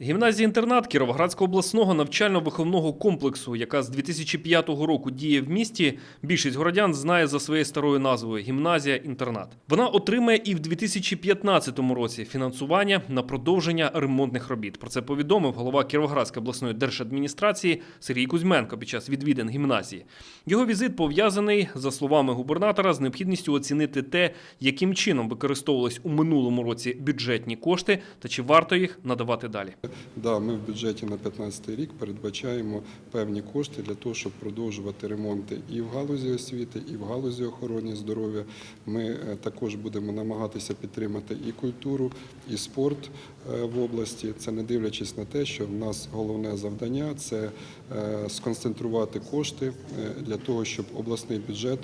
Гімназія-інтернат Кіровоградського обласного навчально-виховного комплексу, яка з 2005 року діє в місті, більшість городян знає за своєю старою назвою гімназія-інтернат. Вона отримає і в 2015 році фінансування на продовження ремонтних робіт. Про це повідомив голова Кіровоградської обласної держадміністрації Сергій Кузьменко під час відвідин гімназії. Його візит пов'язаний, за словами губернатора, з необхідністю оцінити те, яким чином використовувались у минулому році бюджетні кошти та чи варто їх надавати далі. Да, ми в бюджеті на 2015 рік передбачаємо певні кошти для того, щоб продовжувати ремонти і в галузі освіти, і в галузі охорони здоров'я. Ми е, також будемо намагатися підтримати і культуру, і спорт е, в області. Це не дивлячись на те, що в нас головне завдання це е, сконцентрувати кошти для того, щоб обласний бюджет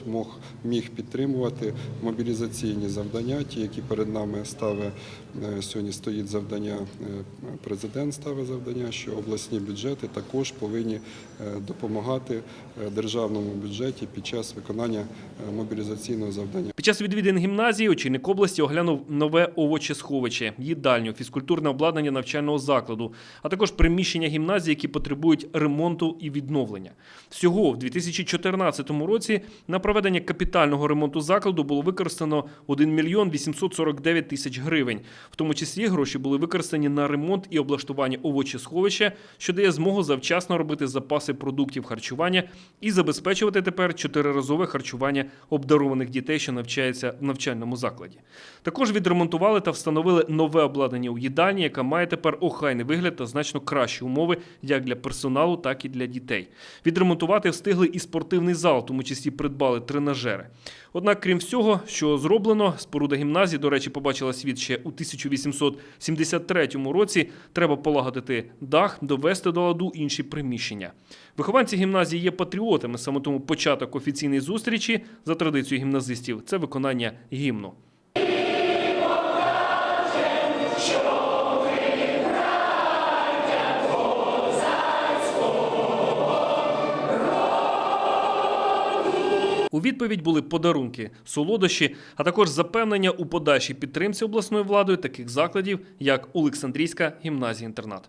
міг підтримувати мобілізаційні завдання, ті, які перед нами ставить сьогодні стоїть завдання е, президент ставить завдання, що обласні бюджети також повинні е, допомагати е, державному бюджеті під час виконання е, мобілізаційного завдання. Під час відвідин гімназії очільник області оглянув нове овочесховище, їдальню, фізкультурне обладнання навчального закладу, а також приміщення гімназії, які потребують ремонту і відновлення. Всього в 2014 році на проведення капітального ремонту закладу було використано 1 мільйон 849 тисяч гривень. В тому числі гроші були використані на ремонт і облаштування овочесховища, що дає змогу завчасно робити запаси продуктів харчування і забезпечувати тепер чотириразове харчування обдарованих дітей, що навчаються в навчальному закладі. Також відремонтували та встановили нове обладнання у їдальні, яка має тепер охайний вигляд та значно кращі умови як для персоналу, так і для дітей. Відремонтувати встигли і спортивний зал, тому числі придбали тренажери. Однак, крім всього, що зроблено, споруда гімназії, до речі, побачила світ ще у 1873 році. Треба полагодити дах, довести до ладу інші приміщення. Вихованці гімназії є патріотами, саме тому початок офіційної зустрічі за традицією гімназистів це виконання гімну. У відповідь були подарунки, солодощі, а також запевнення у подальшій підтримці обласною владою таких закладів, як Олександрійська гімназія-інтернат.